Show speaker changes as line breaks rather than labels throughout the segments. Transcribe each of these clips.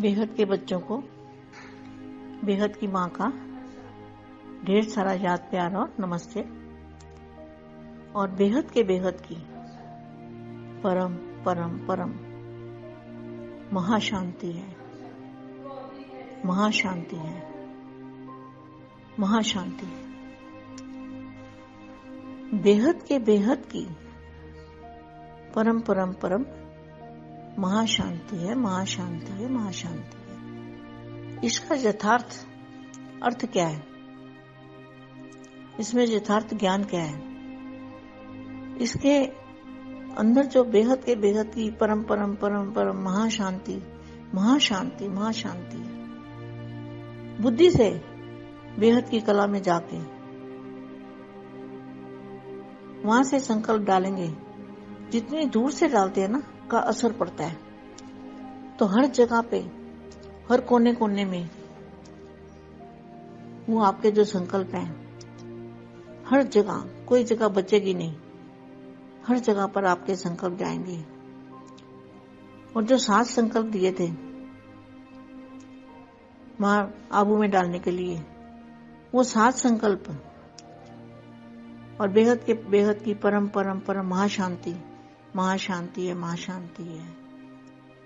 बेहद के बच्चों को, बेहद की माँ का ढेर सारा याद, प्यार और नमस्ते। और बेहद के बेहद की परम परम परम महाशांति है। महाशांति है। महाशांति है। बेहद के बेहद की परम परम परम महाशांति है महाशांति है महाशांति है। इसका यथार्थ अर्थ क्या है? इसमें यथार्थ ज्ञान क्या है? इसके अंदर जो बेहद के बेहद की परम परम परम परम महाशांति महाशांति महाशांति बुद्धि से बेहद की कला में जाके वहाँ से संकल्प डालेंगे। जितनी दूर से डालते हैं ना का असर पड़ता है। तो हर जगह पे, हर कोने कोने में वो आपके जो संकल्प हैं, हर जगह, कोई जगह बचेगी नहीं। हर जगह पर आपके संकल्प जाएँगे। और जो सात संकल्प दिए थे वहाँ आबू में डालने के लिए, वो सात संकल्प और बेहद के, बेहद की परम परम परम महाशांति महाशांति है महाशांति है।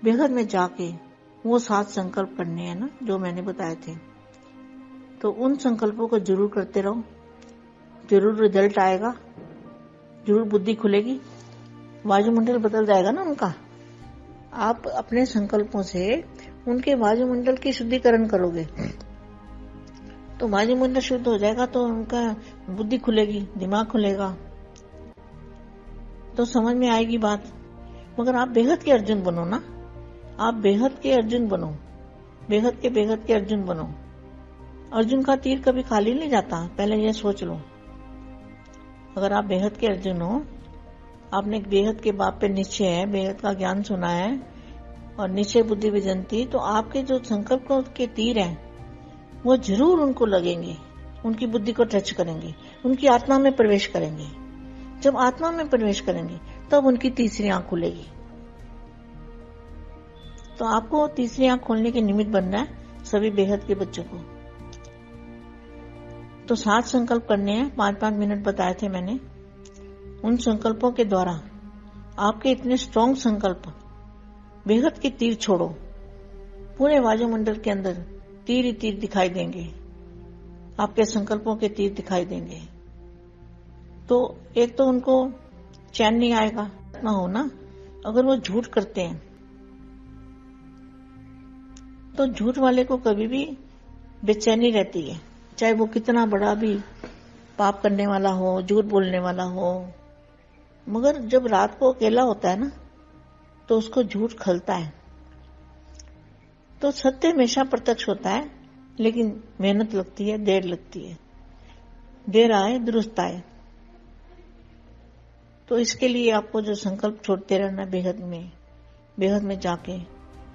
बेहद में जाके वो सात संकल्प करने हैं ना, जो मैंने बताए थे। तो उन संकल्पों को ज़रूर करते रहो। ज़रूर रिज़ल्ट आएगा। ज़रूर बुद्धि खुलेगी। वायुमंडल बदल जाएगा ना उनका। आप अपने संकल्पों से उनके वायुमंडल की शुद्धिकरण करोगे। तो वायुमंडल शुद्ध हो जाएगा तो उनका बुद्धि खुलेगी, दिमाग खुलेगा। तो समझ में आएगी बात। मगर आप बेहद के अर्जुन बनो ना। आप बेहद के अर्जुन बनो। बेहद के बेहद के अर्जुन बनो। अर्जुन का तीर कभी खाली नहीं जाता। पहले यह सोच लो। अगर आप बेहद के अर्जुन हो, आपने बेहद के बाप पे निश्चय है, बेहद का ज्ञान सुना है, और निश्चय बुद्धि विजंती तो आपके जो संकल्प के तीर हैं, वो ज़रूर उनको लगेंगे। उनकी बुद्धि को टच करेंगे। उनकी आत्मा में प्रवेश करेंगे। जब आत्मा में प्रवेश करेंगे, तब उनकी तीसरी आँख खुलेगी। तो आपको तीसरी आँख खोलने के निमित्त बनना है सभी बेहद के बच्चों को। तो सात संकल्प करने हैं पाँच पाँच मिनट बताए थे मैंने। उन संकल्पों के द्वारा आपके इतने स्ट्रॉन्ग संकल्प, बेहद के तीर छोड़ो। पूरे वायुमंडल के अंदर तीर ही तीर दिखाई देंगे। आपके संकल्पों के तीर दिखाई देंगे। तो एक तो उनको चैन नहीं आएगा ना हो ना? अगर वो झूठ करते हैं तो झूठ वाले को कभी भी बेचैनी रहती है। चाहे वो कितना बड़ा भी पाप करने वाला हो, झूठ बोलने वाला हो, मगर जब रात को अकेला होता है ना तो उसको झूठ खलता है। तो सत्य हमेशा प्रत्यक्ष होता है, लेकिन मेहनत लगती है, देर लगती है। देर आए, दुरुस्त आए। तो इसके लिए आपको जो संकल्प छोड़ते रहना, बेहद में बेहद में जाके,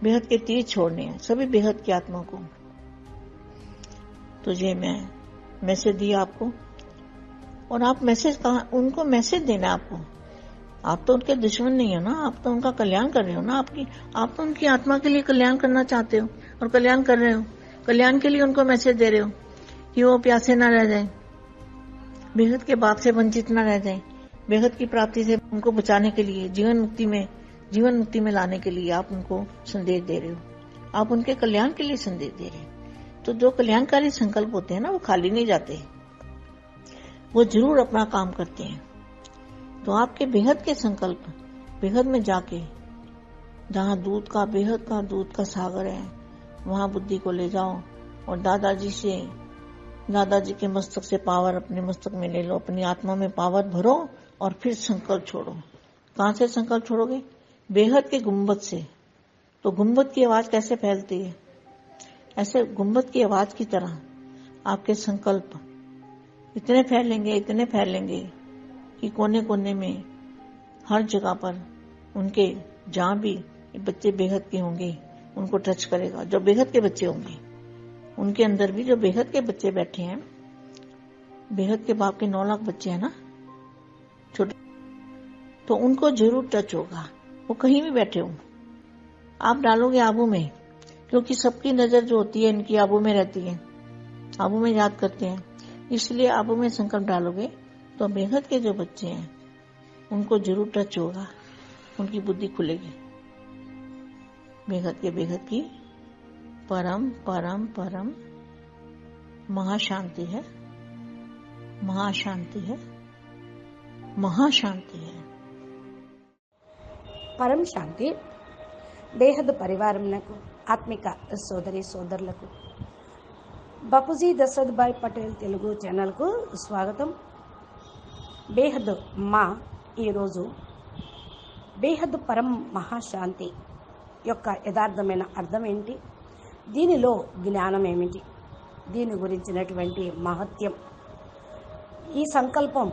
बेहद के तीर छोड़ने हैं, सभी बेहद की आत्मा को। तो ये मैं मैसेज दिया आपको। और आप मैसेज कहा, उनको मैसेज देना आपको। आप तो उनके दुश्मन नहीं हो ना, आप तो उनका कल्याण कर रहे हो ना, आपकी, आप तो उनकी आत्मा के लिए कल्याण करना चाहते हो और कल्याण कर रहे हो। कल्याण के लिए उनको मैसेज दे रहे हो कि वो प्यासे ना रह जाए, बेहद के बाप से वंचित ना रह जाए। बेहद की प्राप्ति से उनको बचाने के लिए, जीवन मुक्ति में, जीवन मुक्ति में लाने के लिए आप उनको संदेश दे रहे हो। आप उनके कल्याण के लिए संदेश दे रहे हो। तो जो कल्याणकारी संकल्प होते हैं ना, वो खाली नहीं जाते वो ज़रूर अपना काम करते हैं। तो आपके बेहद के संकल्प, बेहद में जाके, जहाँ दूध का, बेहद का दूध का सागर है, वहाँ बुद्धि को ले जाओ और दादाजी से, दादाजी के मस्तक से पावर अपने मस्तक में ले लो, अपनी आत्मा में पावर भरो और फिर संकल्प छोड़ो। कहाँ से संकल्प छोड़ोगे? बेहद के गुंबद से। तो गुंबद की आवाज़ कैसे फैलती है? ऐसे गुंबद की आवाज़ की तरह आपके संकल्प इतने फैलेंगे इतने फैलेंगे कि कोने कोने में हर जगह पर उनके जहाँ भी बच्चे बेहद के होंगे, उनको टच करेगा। जो बेहद के बच्चे होंगे, उनके अंदर भी जो बेहद के बच्चे बैठे हैं, बेहद के बाप के नौ लाख बच्चे हैं ना तो उनको ज़रूर टच होगा। वो कहीं भी बैठे हो। आप डालोगे आबू में, क्योंकि सबकी नज़र जो होती है इनकी आबू में रहती है। आबू में याद करते हैं। इसलिए आबू में संकल्प डालोगे तो बेहद के जो बच्चे हैं, उनको ज़रूर टच होगा। उनकी बुद्धि खुलेगी। बेहद के, बेहद की परम परम परम महाशांति है। महाशांति है। महाशांति है।
పరం శాంతి బేహద్ పరివారంకు ఆత్మిక సోదరి సోదరులకు. బాపూజీ దశరథ్ భాయ్ పటేల్ తెలుగు ఛానల్కు స్వాగతం. బేహద్ మా ఈరోజు బేహద్ పరం మహాశాంతి యొక్క యథార్థమైన అర్థం ఏంటి దీనిలో జ్ఞానం ఏమిటి దీని గురించినటువంటి మహత్యం. ఈ సంకల్పం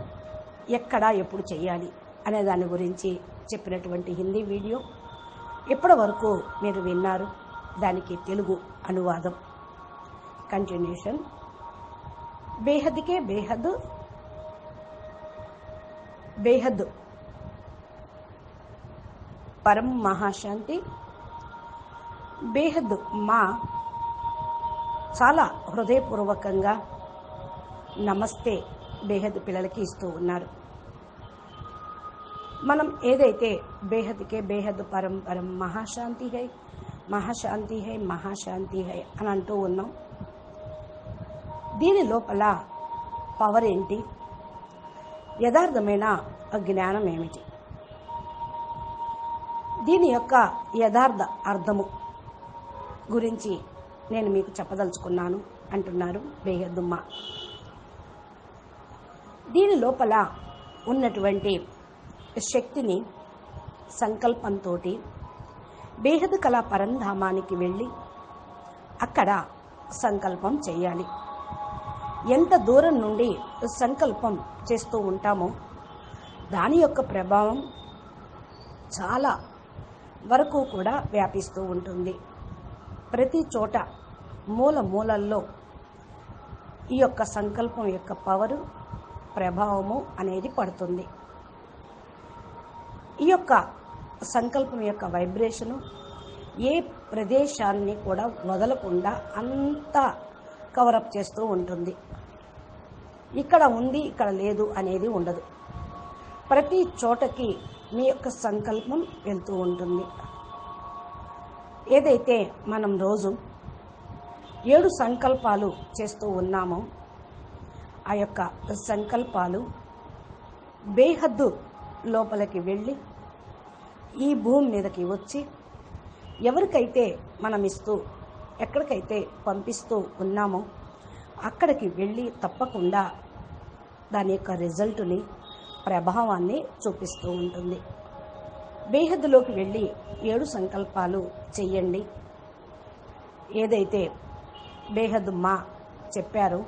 ఎక్కడ ఎప్పుడు చేయాలి? అనే దాని గురించి చెప్పినటువంటి హిందీ వీడియో ఇప్పటి వరకు మీరు విన్నారు? దానికి తెలుగు అనువాదం. కంటిన్యూషన్ బేహద్కే బేహద్. బేహద్. పరం మహాశాంతి. బేహద్ మా. చాలా హృదయపూర్వకంగా నమస్తే బేహద్ పిల్లలకి ఇస్తూ ఉన్నారు. మనం ఏదైతే బేహద్కే బేహద్ పరం పరం మహాశాంతి హై మహాశాంతి హై మహాశాంతి హై అని అంటూ ఉన్నాం. దీని లోపల పవర్ ఏంటి? యథార్థమైన జ్ఞానం ఏమిటి? దీని యొక్క యథార్థ అర్థము గురించి నేను మీకు చెప్పదలుచుకున్నాను అంటున్నారు బేహద్దుమ్మ దీని లోపల ఉన్నటువంటి శక్తిని సంకల్పంతో బేహద్ కళా పరంధామానికి వెళ్ళి అక్కడ సంకల్పం చేయాలి. ఎంత దూరం నుండి సంకల్పం చేస్తూ ఉంటామో దాని యొక్క ప్రభావం చాలా వరకు కూడా వ్యాపిస్తూ ఉంటుంది. ప్రతి చోట మూల మూలల్లో ఈ యొక్క సంకల్పం యొక్క పవరు ప్రభావము అనేది పడుతుంది. ఈ యొక్క సంకల్పం యొక్క వైబ్రేషను ఏ ప్రదేశాన్ని కూడా వదలకుండా అంతా కవరప్ చేస్తూ ఉంటుంది. ఇక్కడ ఉంది ఇక్కడ లేదు అనేది ఉండదు. ప్రతి చోటకి మీ యొక్క సంకల్పం వెళ్తూ ఉంటుంది. ఏదైతే మనం రోజు ఏడు సంకల్పాలు చేస్తూ ఉన్నామో ఆ యొక్క సంకల్పాలు బేహద్దు లోపలికి వెళ్ళి ఈ భూమి మీదకి వచ్చి ఎవరికైతే మనం ఇస్తూ ఎక్కడికైతే పంపిస్తూ ఉన్నామో అక్కడికి వెళ్ళి తప్పకుండా దాని యొక్క రిజల్ట్ని ప్రభావాన్ని చూపిస్తూ ఉంటుంది. బేహద్దులోకి వెళ్ళి ఏడు సంకల్పాలు చెయ్యండి. ఏదైతే బేహద్ మా చెప్పారో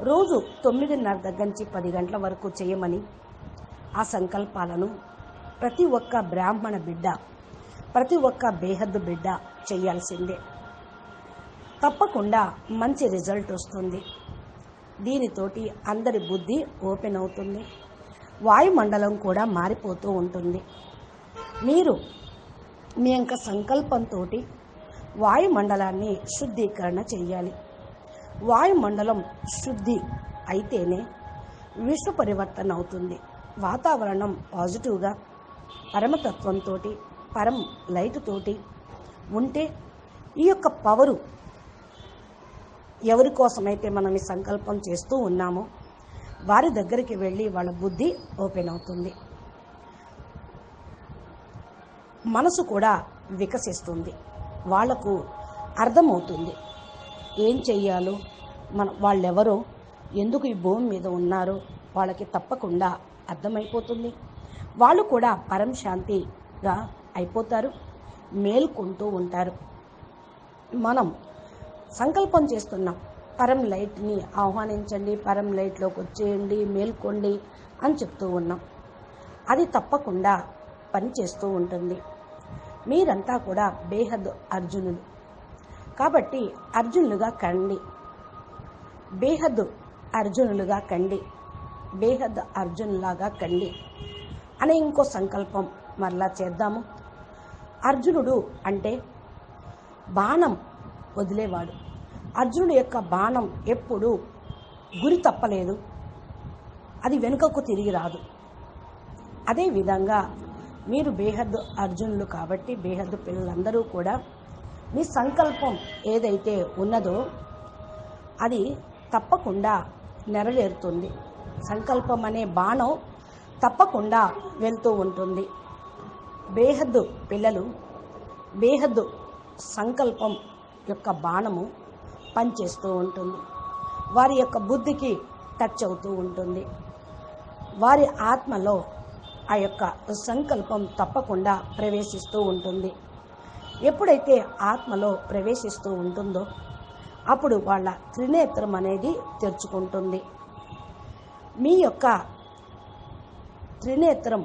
రోజు తొమ్మిదిన్నర దగ్గర నుంచి పది గంటల వరకు చేయమని ఆ సంకల్పాలను ప్రతి ఒక్క బ్రాహ్మణ బిడ్డ ప్రతి ఒక్క బేహద్దు బిడ్డ చేయాల్సిందే. తప్పకుండా మంచి రిజల్ట్ వస్తుంది. దీనితోటి అందరి బుద్ధి ఓపెన్ అవుతుంది. వాయుమండలం కూడా మారిపోతూ ఉంటుంది. మీరు మీ యొక్క సంకల్పంతో వాయుమండలాన్ని శుద్ధీకరణ చేయాలి. వాయుమండలం శుద్ధి అయితేనే విశ్వ పరివర్తన అవుతుంది. వాతావరణం పాజిటివ్గా పరమతత్వంతో పరం లైట్ తోటి ఉంటే ఈ యొక్క పవరు ఎవరి కోసమైతే మనం ఈ సంకల్పం చేస్తూ ఉన్నామో వారి దగ్గరికి వెళ్ళి వాళ్ళ బుద్ధి ఓపెన్ అవుతుంది. మనసు కూడా వికసిస్తుంది. వాళ్ళకు అర్థమవుతుంది. ఏం చెయ్యాలో? మన వాళ్ళెవరో? ఎందుకు ఈ భూమి మీద ఉన్నారో? వాళ్ళకి తప్పకుండా అర్థమైపోతుంది. వాళ్ళు కూడా పరం శాంతిగా అయిపోతారు మేల్కొంటూ ఉంటారు. మనం సంకల్పం చేస్తున్నాం పరం లైట్ని ఆహ్వానించండి పరం లైట్లోకి వచ్చేయండి మేల్కోండి అని చెప్తూ ఉన్నాం. అది తప్పకుండా పనిచేస్తూ ఉంటుంది. మీరంతా కూడా బేహద్ అర్జునులు. కాబట్టి అర్జునులుగా కండి. బేహద్ అర్జునులుగా కండి. బేహద్ అర్జునులాగా కండి అనే ఇంకో సంకల్పం మరలా చేద్దాము. అర్జునుడు అంటే బాణం వదిలేవాడు. అర్జునుడు యొక్క బాణం ఎప్పుడు గురి తప్పలేదు. అది వెనుకకు తిరిగి రాదు. అదేవిధంగా మీరు బేహద్దు అర్జునులు కాబట్టి బేహద్ పిల్లలందరూ కూడా మీ సంకల్పం ఏదైతే ఉన్నదో అది తప్పకుండా నెరవేరుతుంది. సంకల్పం అనే బాణం తప్పకుండా వెళ్తూ ఉంటుంది. బేహద్దు పిల్లలు బేహద్దు సంకల్పం యొక్క బాణము పనిచేస్తూ ఉంటుంది. వారి యొక్క బుద్ధికి టచ్ అవుతూ ఉంటుంది. వారి ఆత్మలో ఆ యొక్క సంకల్పం తప్పకుండా ప్రవేశిస్తూ ఉంటుంది. ఎప్పుడైతే ఆత్మలో ప్రవేశిస్తూ ఉంటుందో అప్పుడు వాళ్ళ త్రినేత్రం అనేది తెరుచుకుంటుంది. మీ యొక్క త్రినేత్రం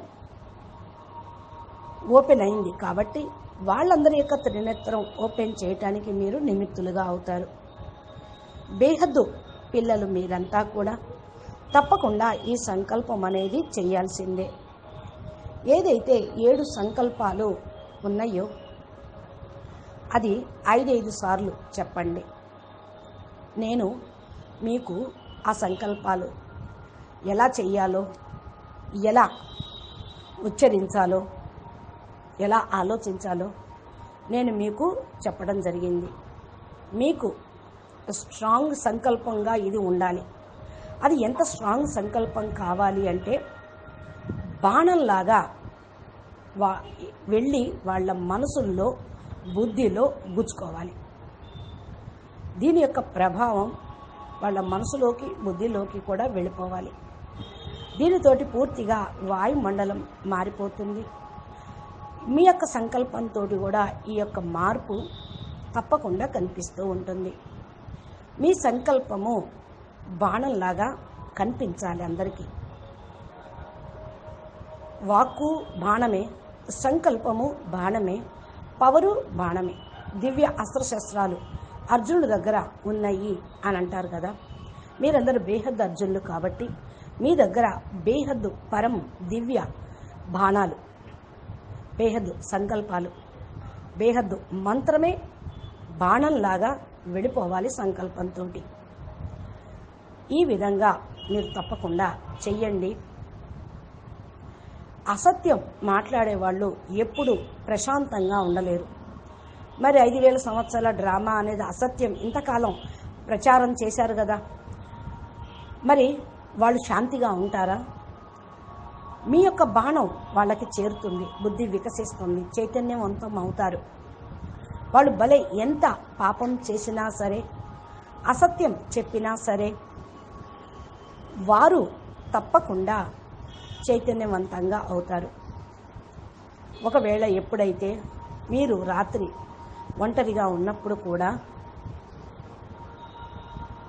ఓపెన్ అయింది కాబట్టి వాళ్ళందరి యొక్క త్రినేత్రం ఓపెన్ చేయటానికి మీరు నిమిత్తులుగా అవుతారు. బేహద్దు పిల్లలు మీరంతా కూడా తప్పకుండా ఈ సంకల్పం అనేది చేయాల్సిందే. ఏదైతే ఏడు సంకల్పాలు ఉన్నాయో అది ఐదైదు సార్లు చెప్పండి. నేను మీకు ఆ సంకల్పాలు ఎలా చెయ్యాలో ఎలా ఉచ్చరించాలో ఎలా ఆలోచించాలో నేను మీకు చెప్పడం జరిగింది. మీకు స్ట్రాంగ్ సంకల్పంగా ఇది ఉండాలి. అది ఎంత స్ట్రాంగ్ సంకల్పం కావాలి అంటే బాణంలాగా వా వెళ్ళి వాళ్ళ మనసుల్లో బుద్ధిలో గుచ్చుకోవాలి. దీని యొక్క ప్రభావం వాళ్ళ మనసులోకి బుద్ధిలోకి కూడా వెళ్ళిపోవాలి. దీనితోటి పూర్తిగా వాయుమండలం మారిపోతుంది. మీ యొక్క సంకల్పంతో కూడా ఈ యొక్క మార్పు తప్పకుండా కనిపిస్తూ ఉంటుంది. మీ సంకల్పము బాణంలాగా కనిపించాలి అందరికీ. వాక్కు బాణమే సంకల్పము బాణమే పవరు బాణమే దివ్య అస్త్రశస్త్రాలు అర్జునుడి దగ్గర ఉన్నాయి అని అంటారు కదా. మీరందరూ బేహద్దు అర్జునులు కాబట్టి మీ దగ్గర బేహద్దు పరం దివ్య బాణాలు బేహద్దు సంకల్పాలు బేహద్దు మంత్రమే బాణంలాగా వెళ్ళిపోవాలి సంకల్పంతో ఈ విధంగా మీరు తప్పకుండా చెయ్యండి. అసత్యం మాట్లాడే వాళ్ళు ఎప్పుడు ప్రశాంతంగా ఉండలేరు. మరి ఐదు వేల సంవత్సరాల డ్రామా అనేది అసత్యం. ఇంతకాలం ప్రచారం చేశారు కదా. మరి వాళ్ళు శాంతిగా ఉంటారా? మీ యొక్క బాణం వాళ్ళకి చేరుతుంది బుద్ధి వికసిస్తుంది చైతన్యవంతం అవుతారు. వాళ్ళు భలే ఎంత పాపం చేసినా సరే అసత్యం చెప్పినా సరే వారు తప్పకుండా చైతన్యవంతంగా అవుతారు. ఒకవేళ ఎప్పుడైతే మీరు రాత్రి ఒంటరిగా ఉన్నప్పుడు కూడా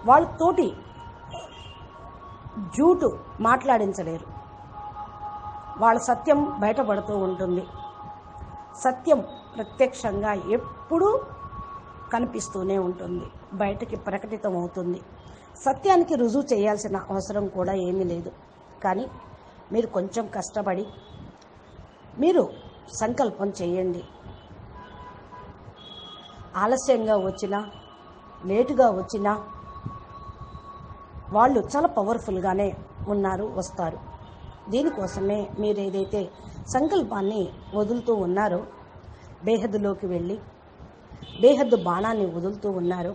వాళ్ళతోటి జూటు మాట్లాడించలేరు. వాళ్ళ సత్యం బయటపడుతూ ఉంటుంది. సత్యం ప్రత్యక్షంగా ఎప్పుడూ కనిపిస్తూనే ఉంటుంది. బయటకి ప్రకటితం అవుతుంది సత్యానికి రుజువు చేయాల్సిన అవసరం కూడా ఏమీ లేదు. కానీ మీరు కొంచెం కష్టపడి మీరు సంకల్పం చేయండి. ఆలస్యంగా వచ్చినా లేటుగా వచ్చినా వాళ్ళు చాలా పవర్ఫుల్గానే ఉన్నారు వస్తారు. దీనికోసమే మీరు ఏదైతే సంకల్పాన్ని వదులుతూ ఉన్నారో బేహద్దులోకి వెళ్ళి బేహద్దు బాణాన్ని వదులుతూ ఉన్నారో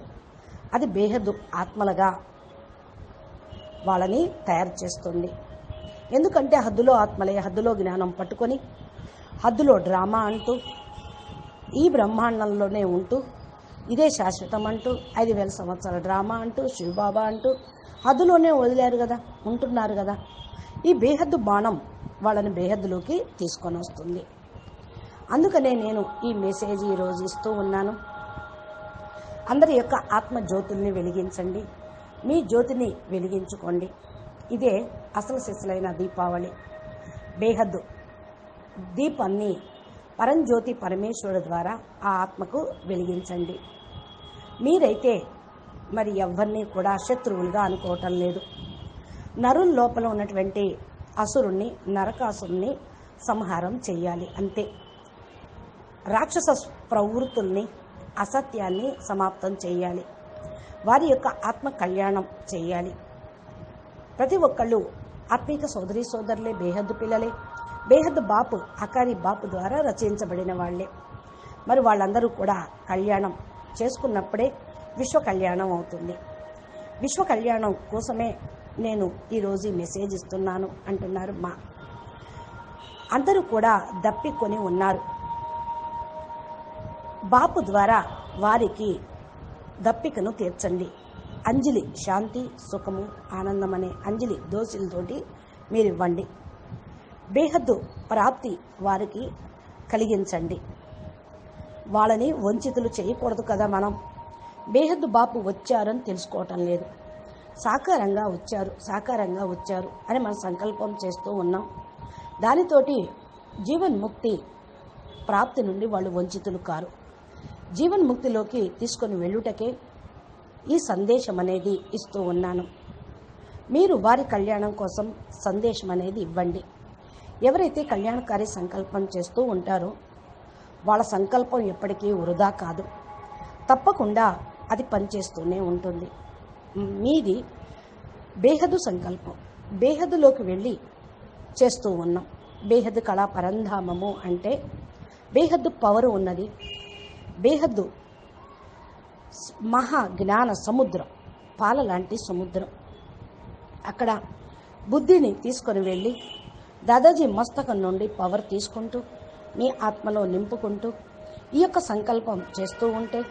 అది బేహద్దు ఆత్మలుగా వాళ్ళని తయారు చేస్తుంది. ఎందుకంటే హద్దులో ఆత్మలే హద్దులో జ్ఞానం పట్టుకొని హద్దులో డ్రామా అంటూ ఈ బ్రహ్మాండంలోనే ఉంటూ ఇదే శాశ్వతం అంటూ ఐదు వేల సంవత్సరాల డ్రామా అంటూ శివబాబా అంటూ అదులోనే వదిలారు కదా ఉంటున్నారు కదా. ఈ బేహద్దు బాణం వాళ్ళని బేహద్దులోకి తీసుకొని వస్తుంది. అందుకనే నేను ఈ మెసేజ్ ఈరోజు ఇస్తూ ఉన్నాను. అందరి యొక్క ఆత్మ జ్యోతుల్ని వెలిగించండి. మీ జ్యోతిని వెలిగించుకోండి. ఇదే అసలు శిశులైన దీపావళి. బేహద్దు దీపాన్ని పరంజ్యోతి పరమేశ్వరుడు ద్వారా ఆ ఆత్మకు వెలిగించండి. మీరైతే మరి ఎవరిని కూడా శత్రువులుగా అనుకోవటం లేదు. నరుల లోపల ఉన్నటువంటి అసురుణ్ణి నరకాసురుణ్ణి సంహారం చేయాలి అంతే. రాక్షస ప్రవృత్తుల్ని అసత్యాన్ని సమాప్తం చేయాలి వారి యొక్క ఆత్మ కళ్యాణం చేయాలి ప్రతి ఒక్కళ్ళు ఆత్మీక సోదరి సోదరులే బేహద్దు పిల్లలే. బేహద్దు బాపు అకారి బాపు ద్వారా రచయించబడిన వాళ్ళే. మరి వాళ్ళందరూ కూడా కళ్యాణం చేసుకున్నప్పుడే విశ్వ కళ్యాణం అవుతుంది. విశ్వ కళ్యాణం కోసమే నేను ఈరోజు ఈ మెసేజ్ ఇస్తున్నాను అంటున్నారు మా. అందరూ కూడా దప్పికొని ఉన్నారు. బాపు ద్వారా వారికి దప్పికను తీర్చండి. అంజలి శాంతి సుఖము ఆనందం అనే అంజలి దోషులతోటి మీరు ఇవ్వండి బేహద్దు ప్రాప్తి వారికి కలిగించండి. వాళ్ళని వంచితులు చేయకూడదు కదా మనం. బేహద్దు బాపు వచ్చారని తెలుసుకోవటం లేదు. సాకారంగా వచ్చారు సాకారంగా వచ్చారు అని మనం సంకల్పం చేస్తూ ఉన్నాం. దానితోటి జీవన్ముక్తి ప్రాప్తి నుండి వాళ్ళు వంచితులు కారు. జీవన్ముక్తిలోకి తీసుకొని వెళ్ళుటకే ఈ సందేశం అనేది ఇస్తూ ఉన్నాను. మీరు వారి కళ్యాణం కోసం సందేశం అనేది ఇవ్వండి. ఎవరైతే కళ్యాణకారి సంకల్పం చేస్తూ ఉంటారో వాళ్ళ సంకల్పం ఎప్పటికీ వృధా కాదు. తప్పకుండా అది పనిచేస్తూనే ఉంటుంది. మీది బేహదు సంకల్పం. బేహదులోకి వెళ్ళి చేస్తూ ఉన్నాం. బేహద్దు కళా పరంధామము అంటే బేహద్దు పవర్ ఉన్నది. బేహద్దు మహా జ్ఞాన సముద్రం పాల లాంటి సముద్రం. అక్కడ బుద్ధిని తీసుకొని వెళ్ళి దాదాజీ మస్తకం నుండి పవర్ తీసుకుంటూ మీ ఆత్మలో నింపుకుంటూ ఈ యొక్క సంకల్పం చేస్తూ ఉంటే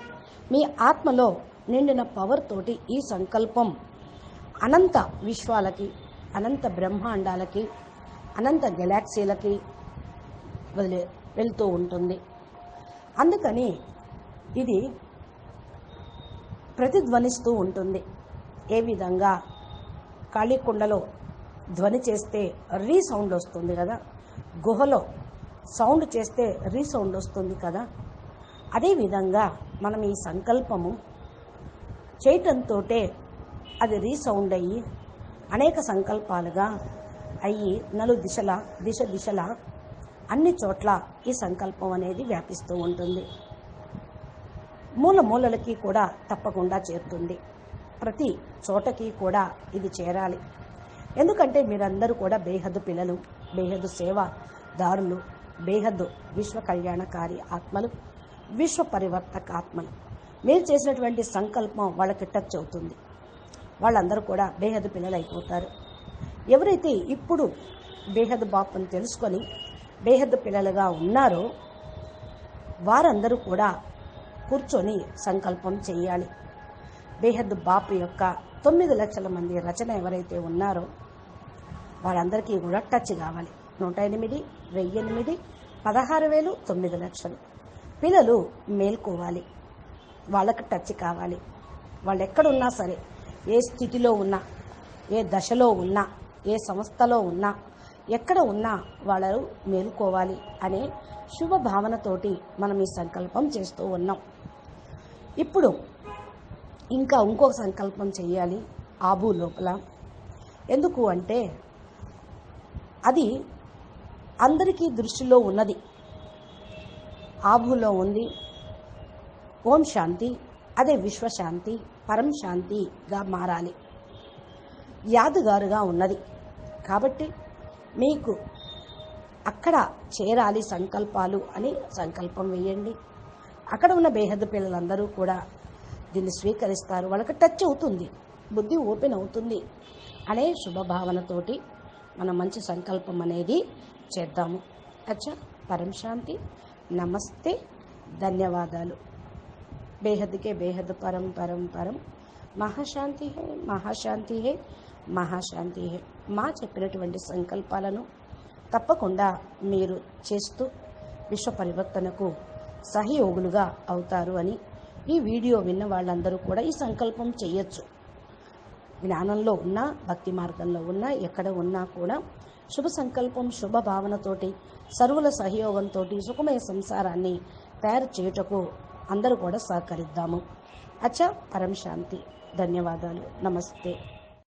మీ ఆత్మలో నిండిన పవర్ తోటి ఈ సంకల్పం అనంత విశ్వాలకి అనంత బ్రహ్మాండాలకి అనంత గెలాక్సీలకి వదిలే వెళ్తూ ఉంటుంది. అందుకని ఇది ప్రతిధ్వనిస్తూ ఉంటుంది. ఏ విధంగా? ఖాళీ కుండలో ధ్వని చేస్తే రీ సౌండ్ వస్తుంది కదా? గుహలో సౌండ్ చేస్తే రీసౌండ్ వస్తుంది కదా. అదేవిధంగా మనం ఈ సంకల్పము చేయటంతో అది రీసౌండ్ అయ్యి అనేక సంకల్పాలుగా అయ్యి నలు దిశల దిశ దిశల అన్ని చోట్ల ఈ సంకల్పం అనేది వ్యాపిస్తూ ఉంటుంది. మూల మూలలకి కూడా తప్పకుండా చేరుతుంది. ప్రతి చోటకి కూడా ఇది చేరాలి. ఎందుకంటే మీరందరూ కూడా బేహద్దు పిల్లలు బేహద్దు సేవాదారులు. బేహద్దు విశ్వ కళ్యాణకారి ఆత్మలు విశ్వ పరివర్తక ఆత్మలు. మీరు చేసినటువంటి సంకల్పం వాళ్ళకి టచ్ అవుతుంది. వాళ్ళందరూ కూడా బేహద్దు పిల్లలు అయిపోతారు ఎవరైతే ఇప్పుడు బేహద్దు బాపుని తెలుసుకొని బేహద్దు పిల్లలుగా ఉన్నారో వారందరూ కూడా కూర్చొని సంకల్పం చేయాలి. బేహద్దు బాపు యొక్క తొమ్మిది లక్షల మంది రచన ఎవరైతే ఉన్నారో వాళ్ళందరికీ కూడా టచ్ కావాలి. నూట ఎనిమిది వెయ్యి ఎనిమిది పదహారు వేలు తొమ్మిది లక్షలు. పిల్లలు మేల్కోవాలి. వాళ్ళకి టచ్ కావాలి. వాళ్ళు ఎక్కడున్నా సరే ఏ స్థితిలో ఉన్నా ఏ దశలో ఉన్నా ఏ సంస్థలో ఉన్నా ఎక్కడ ఉన్నా వాళ్ళు మేలుకోవాలి అనే శుభ భావనతోటి మనం ఈ సంకల్పం చేస్తూ ఉన్నాం. ఇప్పుడు ఇంకా ఇంకొక సంకల్పం చేయాలి ఆబు లోపల. ఎందుకు అంటే అది అందరికీ దృష్టిలో ఉన్నది. ఆభులో ఉంది. ఓం శాంతి అదే విశ్వశాంతి పరం శాంతిగా మారాలి. యాదుగారుగా ఉన్నది. కాబట్టి మీకు అక్కడ చేరాలి సంకల్పాలు అని సంకల్పం వేయండి. అక్కడ ఉన్న బేహద్దు పిల్లలందరూ కూడా దీన్ని స్వీకరిస్తారు. వాళ్ళకి టచ్ అవుతుంది. బుద్ధి ఓపెన్ అవుతుంది. అనే శుభభావనతోటి మన మంచి సంకల్పం అనేది చేద్దాము. అచ్చా పరం శాంతి. నమస్తే. ధన్యవాదాలు. బేహద్కే బేహద్ పరం పరం పరం. మహాశాంతి హే మహాశాంతి హే మహాశాంతి హే. మా చెప్పినటువంటి సంకల్పాలను తప్పకుండా మీరు చేస్తూ విశ్వ పరివర్తనకు సహయోగులుగా అవుతారు అని ఈ వీడియో విన్న వాళ్ళందరూ కూడా ఈ సంకల్పం చేయొచ్చు. జ్ఞానంలో ఉన్నా భక్తి మార్గంలో ఉన్నా ఎక్కడ ఉన్నా కూడా శుభ సంకల్పం శుభ భావనతోటి సర్వుల సహయోగంతో సుఖమయ సంసారాన్ని తయారు చేయుటకు అందరూ కూడా సహకరిద్దాము. అచ్చా పరం శాంతి. ధన్యవాదాలు. నమస్తే.